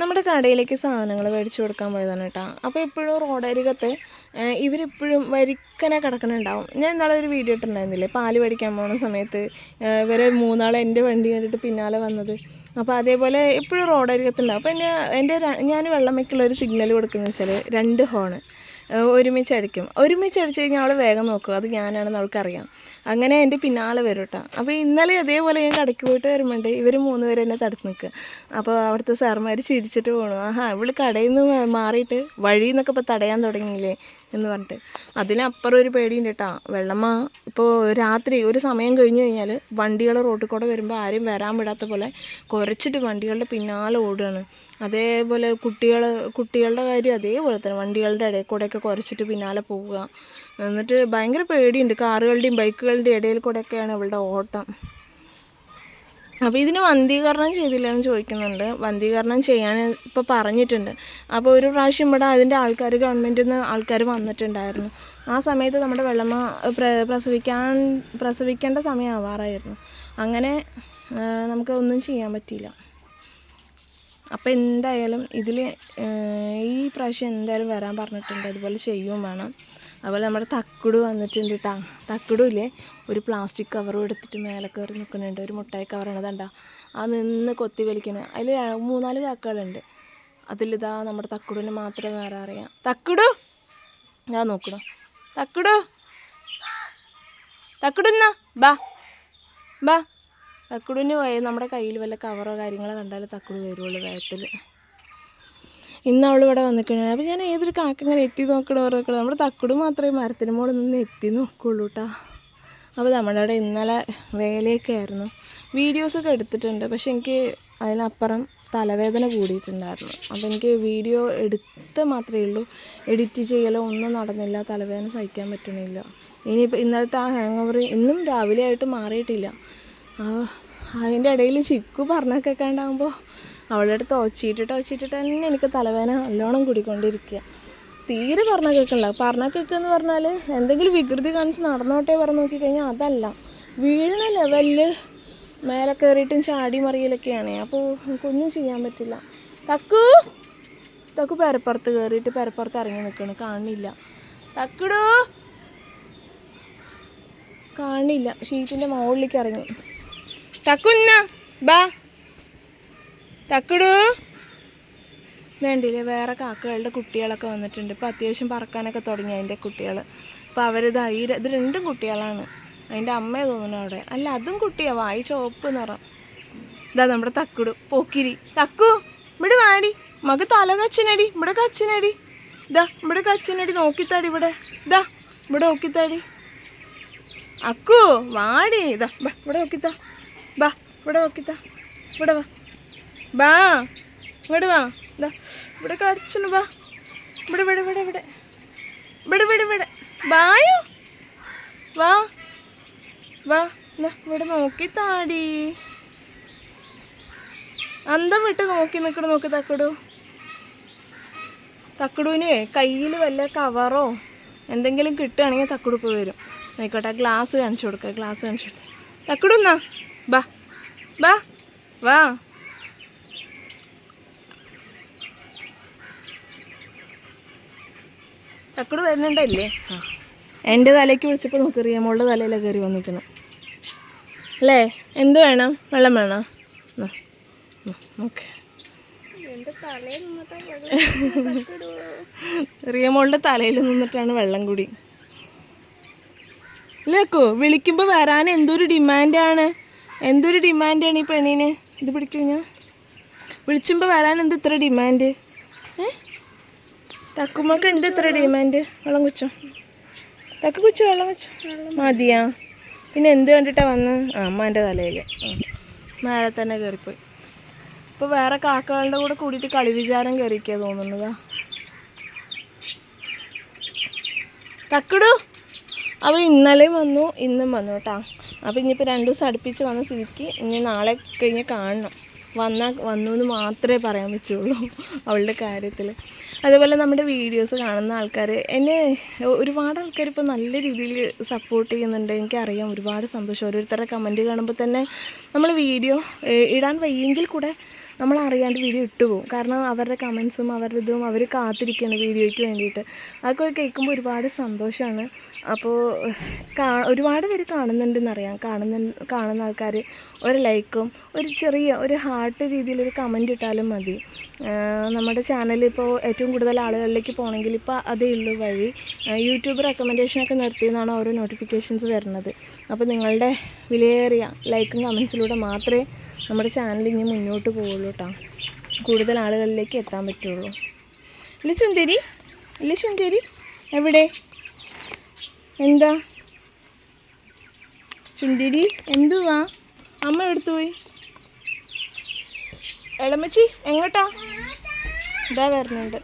നമ്മുടെ കടയിലേക്ക് സാധനങ്ങൾ മേടിച്ചു കൊടുക്കാൻ പോയതാണ് കേട്ടോ. അപ്പോൾ എപ്പോഴും റോഡരികത്ത് ഇവരെപ്പോഴും വരിക്കനെ കിടക്കണുണ്ടാവും. ഞാൻ ഇന്നാളെ ഒരു വീഡിയോ ഇട്ടിട്ടുണ്ടായിരുന്നില്ലേ? പാൽ മേടിക്കാൻ പോകുന്ന സമയത്ത് ഇവരെ മൂന്നാൾ എന്റെ വണ്ടി കണ്ടിട്ട് പിന്നാലെ വന്നത്. അപ്പോൾ അതേപോലെ എപ്പോഴും റോഡരികത്തുണ്ടാവും. അപ്പോൾ എന്റെ എന്റെ ഞാൻ വെള്ളം വയ്ക്കുള്ള ഒരു സിഗ്നൽ കൊടുക്കുന്നത് വെച്ചാൽ രണ്ട് ഹോണ്. ഒരുമിച്ച് അടിക്കും ഒരുമിച്ച് അടിച്ചു കഴിഞ്ഞാൽ അവൾ വേഗം നോക്കും. അത് ഞാനാണെന്ന് അവൾക്കറിയാം. അങ്ങനെ എന്റെ പിന്നാലെ വരും കേട്ടോ അപ്പോൾ ഇന്നലെ അതേപോലെ ഞാൻ കടയ്ക്ക് പോയിട്ട് വരുമ്പോണ്ട് ഇവർ മൂന്ന് പേര് എന്നെ തടുത്ത് നിൽക്കുക അപ്പോൾ അവിടുത്തെ സാർമാർ ചിരിച്ചിട്ട് പോകണു ആഹാ ഇവൾ കടയിൽ നിന്ന് മാറിയിട്ട് വഴിയിൽ നിന്നൊക്കെ ഇപ്പോൾ തടയാൻ തുടങ്ങിയില്ലേ? എന്ന് പറഞ്ഞിട്ട്. അതിനപ്പുറം ഒരു പേടിയുണ്ട് കേട്ടോ. വെള്ളമ്മ ഇപ്പോൾ രാത്രി ഒരു സമയം കഴിഞ്ഞ് കഴിഞ്ഞാൽ വണ്ടികൾ റോട്ടിൽ കൂടെ വരുമ്പോൾ ആരും വരാൻ വിടാത്ത പോലെ കുരച്ചിട്ട് വണ്ടികളുടെ പിന്നാലെ ഓടുകയാണ് അതേപോലെ കുട്ടികൾ കുട്ടികളുടെ കാര്യം അതേപോലെ തന്നെ. വണ്ടികളുടെ ഇടയിൽ കൂടെയൊക്കെ കുരച്ചിട്ട് പിന്നാലെ പോവുക. എന്നിട്ട് ഭയങ്കര പേടിയുണ്ട്. കാറുകളുടെയും ബൈക്കുകളുടെയും ഇടയിൽ കൂടെയൊക്കെയാണ് ഇവളുടെ ഓട്ടം. അപ്പോൾ ഇതിന് വന്ധീകരണം ചെയ്തില്ല എന്ന് ചോദിക്കുന്നുണ്ട്. വന്ധീകരണം ചെയ്യാൻ ഇപ്പോൾ പറഞ്ഞിട്ടുണ്ട്. അപ്പോൾ ഒരു പ്രാവശ്യം ഇവിടെ അതിന്റെ ആൾക്കാർ ഗവൺമെന്റിൽ നിന്ന് ആൾക്കാർ വന്നിട്ടുണ്ടായിരുന്നു. ആ സമയത്ത് നമ്മുടെ വെള്ളമ്മ പ്ര പ്രസവിക്കാൻ പ്രസവിക്കേണ്ട സമയം ആവാറായിരുന്നു. അങ്ങനെ നമുക്ക് ഒന്നും ചെയ്യാൻ പറ്റിയില്ല. അപ്പോൾ എന്തായാലും ഇതിൽ ഈ പ്രാവശ്യം എന്തായാലും വരാൻ പറഞ്ഞിട്ടുണ്ട്. അതുപോലെ ചെയ്യും വേണം. അതുപോലെ നമ്മുടെ തക്കുടു വന്നിട്ടുണ്ട് കേട്ടോ തക്കുടും ഇല്ലേ? ഒരു പ്ലാസ്റ്റിക് കവറും എടുത്തിട്ട് മേലെ കയറി നിൽക്കുന്നുണ്ട് ഒരു മുട്ടായി കവറാണ് കണ്ട? ആ നിന്ന് കൊത്തി വലിക്കുന്നത് അതിൽ മൂന്നാൽ കാക്കകളുണ്ട്. അതിലിതാ നമ്മുടെ തക്കുടുവിന് മാത്രമേ വേറെ അറിയാം. തക്കുടു! ഞാൻ നോക്കണം? തക്കുടു! തക്കുടുന്നാ ബാ. ബാ. തക്കുടുവിന് പോയി. നമ്മുടെ കയ്യിൽ വല്ല കവറോ കാര്യങ്ങളോ കണ്ടാൽ തക്കുടു വരുള്ളൂ വേഗത്തിൽ ഇന്ന് അവൾ ഇവിടെ വന്നിട്ടുണ്ട്. അപ്പോൾ ഞാൻ ഏതൊരു കാക്ക ഇങ്ങനെ എത്തി നോക്കണം പറഞ്ഞിട്ട് നമ്മുടെ തക്കുട് മാത്രമേ മരത്തിന് മുകളിൽ നിന്ന് എത്തി നോക്കുള്ളൂ കേട്ടോ അപ്പോൾ നമ്മുടെ അവിടെ ഇന്നലെ വേലയൊക്കെ ആയിരുന്നു. വീഡിയോസൊക്കെ എടുത്തിട്ടുണ്ട്. പക്ഷെ എനിക്ക് അതിനപ്പുറം തലവേദന കൂടിയിട്ടുണ്ടായിരുന്നു. അപ്പോൾ എനിക്ക് വീഡിയോ എടുത്ത് മാത്രമേ ഉള്ളൂ. എഡിറ്റ് ചെയ്യലോ ഒന്നും നടന്നില്ല. തലവേദന സഹിക്കാൻ പറ്റണില്ല. ഇനിയിപ്പോൾ ഇന്നലത്തെ ആ ഹാങ് ഓവർ ഇന്നും രാവിലെ ആയിട്ട് മാറിയിട്ടില്ല. അതിന്റെ ഇടയിൽ ചിക്കു പറഞ്ഞൊക്കെ കണ്ടാകുമ്പോൾ അവളുടെ അടുത്ത് ഒച്ചിട്ടിട്ട് ഒച്ചിട്ടിട്ട് തന്നെ എനിക്ക് തലവേദന നല്ലോണം കൂടിക്കൊണ്ടിരിക്കുക. തീരെ പറഞ്ഞ കേൾക്കണ്ട പറഞ്ഞ കേൾക്കുക പറഞ്ഞാൽ എന്തെങ്കിലും വികൃതി കാണിച്ച് നടന്നോട്ടെ പറഞ്ഞ് നോക്കിക്കഴിഞ്ഞാൽ അതല്ല. വീഴണ ലെവലിൽ മേലെ കയറിയിട്ടും ചാടി മറിയലൊക്കെയാണ്. അപ്പോൾ എനിക്കൊന്നും ചെയ്യാൻ പറ്റില്ല. തക്കു! തക്കു പെരപ്പുറത്ത് കയറിയിട്ട് പരപ്പുറത്ത് ഇറങ്ങി നിൽക്കണ് കാണില്ല. തക്കിടൂ! കാണില്ല. ഷീറ്റിന്റെ മുകളിലേക്ക് ഇറങ്ങി. തക്കുന്ന ബാ. തക്കുടു. വേണ്ടില്ലേ വേറെ കാക്കകളുടെ കുട്ടികളൊക്കെ വന്നിട്ടുണ്ട്. ഇപ്പോൾ അത്യാവശ്യം പറക്കാനൊക്കെ തുടങ്ങി അതിന്റെ കുട്ടികൾ അപ്പോൾ അവരിത് ഈ ഇത് രണ്ടും കുട്ടികളാണ്. അതിന്റെ അമ്മയെ തോന്നുന്നു അവിടെ. അല്ല അതും കുട്ടിയാ വായി ചുവപ്പ് നിറം. ഇതാ നമ്മുടെ തക്കുടു പോക്കിരി. തക്കു ഇവിടെ വാടി. മക തല കച്ചിനടി ഇവിടെ കച്ചിനടി. ഇതാ ഇവിടെ കച്ചിനടി നോക്കിത്താടി ഇവിടെ. ഇതാ ഇവിടെ നോക്കിത്താടി. അക്കു വാടി. ഇതാ ഇവിടെ നോക്കിത്താ. ബാ ഇവിടെ നോക്കിത്താ. ഇവിടെ വാ. ബാ ഇവിടെ വാ. ഇതാ ഇവിടെ കടിച്ചു ബാ. ഇവിടെ ഇവിടെ ഇവിടെ ഇവിടെ. ഇവിടെ ഇവിടെ ഇവിടെ. ബായോ വാ. വാ ഇതാ ഇവിടെ നോക്കി താടി. അന്തം വിട്ട് നോക്കി നിൽക്കണ നോക്കി തക്കടു. തക്കടുവിന് കയ്യിൽ വല്ല കവറോ എന്തെങ്കിലും കിട്ടുകയാണെങ്കിൽ തക്കടു ഇപ്പോൾ വരും. ആയിക്കോട്ടെ ഗ്ലാസ് കാണിച്ചു കൊടുക്കുക ഗ്ലാസ് കാണിച്ചു കൊടുത്തേ തക്കടുന്നാ ബാ ബാ വാ. തക്കട് വരുന്നുണ്ടല്ലേ? എന്റെ തലയ്ക്ക് വിളിച്ചപ്പോൾ നോക്കി റിയമോളുടെ തലയിലെ കയറി വന്നിരിക്കണം. അല്ലേ? എന്ത് വേണം? വെള്ളം വേണോ? ഓക്കെ. റിയമോളുടെ തലയിൽ നിന്നിട്ടാണ് വെള്ളം കൂടി. ഇല്ലേക്കോ വിളിക്കുമ്പോൾ വരാൻ എന്തൊരു ഡിമാൻഡാണ്? എന്തൊരു ഡിമാൻഡാണ് ഈ പെണ്ണിനെ? ഇത് പിടിക്കൂ ഞാൻ. വിളിച്ചുമ്പോൾ വരാൻ എന്ത് ഇത്ര ഡിമാൻഡ്? തക്കുമ്മക്ക് എന്ത് ഇത്ര ഡിമാൻഡ് വെള്ളം കുച്ചോ തക്കു കുച്ചോ വെള്ളം കുച്ചോ മതിയാ. പിന്നെ എന്ത് കണ്ടിട്ടാ വന്ന്? ആ അമ്മാന്റെ തലയിൽ മേലെ തന്നെ കയറിപ്പോയി ഇപ്പോൾ വേറെ കാക്കകളുടെ കൂടെ കൂടിയിട്ട് കളി വിചാരം കയറിക്കുക തോന്നുന്നതാ. തക്കടു. അപ്പോൾ ഇന്നലെയും വന്നു ഇന്നും വന്നു കേട്ടോ. അപ്പോൾ ഇനിയിപ്പോൾ രണ്ട് ദിവസം അടുപ്പിച്ച് വന്ന സ്ഥിതിക്ക് ഇനി നാളെ കഴിഞ്ഞ് കാണണം. വന്നാൽ വന്നു എന്ന് മാത്രമേ പറയാൻ പറ്റുള്ളൂ അവളുടെ കാര്യത്തിൽ അതേപോലെ നമ്മുടെ വീഡിയോസ് കാണുന്ന ആൾക്കാർ എന്നെ ഒരുപാട് ആൾക്കാർ ഇപ്പോൾ നല്ല രീതിയിൽ സപ്പോർട്ട് ചെയ്യുന്നുണ്ട്. എനിക്കറിയാം ഒരുപാട് സന്തോഷം. ഓരോരുത്തരുടെ കമന്റ് കാണുമ്പോൾ തന്നെ നമ്മൾ വീഡിയോ ഇടാൻ വയ്യെങ്കിൽ കൂടെ നമ്മൾ അറിയാണ്ട് വീഡിയോ ഇട്ടു പോകും. കാരണം അവരുടെ കമൻസും അവരുടെ ഇതും അവർ കാത്തിരിക്കുകയാണ് വീഡിയോയ്ക്ക് വേണ്ടിയിട്ട്. അതൊക്കെ കേൾക്കുമ്പോൾ ഒരുപാട് സന്തോഷമാണ് അപ്പോൾ ഒരുപാട് പേര് കാണുന്നുണ്ടെന്നറിയാം കാണുന്ന കാണുന്ന ആൾക്കാർ ഒരു ലൈക്കും ഒരു ചെറിയ ഒരു ഹാർട്ട് രീതിയിലൊരു കമന്റ് ഇട്ടാലും മതി. നമ്മുടെ ചാനൽ ഇപ്പോൾ ഏറ്റവും കൂടുതൽ ആളുകളിലേക്ക് പോകണമെങ്കിൽ ഇപ്പോൾ അതേ ഉള്ളൂ വഴി. യൂട്യൂബ് റെക്കമെൻഡേഷനൊക്കെ നിർത്തിയെന്നാണ് ഓരോ നോട്ടിഫിക്കേഷൻസ് വരുന്നത്. അപ്പോൾ നിങ്ങളുടെ വിലയേറിയ ലൈക്കും കമൻസിലൂടെ മാത്രമേ നമ്മുടെ ചാനൽ ഇനി മുന്നോട്ട് പോവുള്ളൂ കേട്ടോ കൂടുതൽ ആളുകളിലേക്ക് എത്താൻ പറ്റുള്ളൂ. ഇല്ല ചുന്തരി ഇല്ല ചുന്തരി എവിടെ? എന്താ? ചുന്തിരി എന്തുവാ? അമ്മ എടുത്തു പോയി? എളമച്ചി എങ്ങോട്ടാ? ഇതാ വരുന്നുണ്ട്.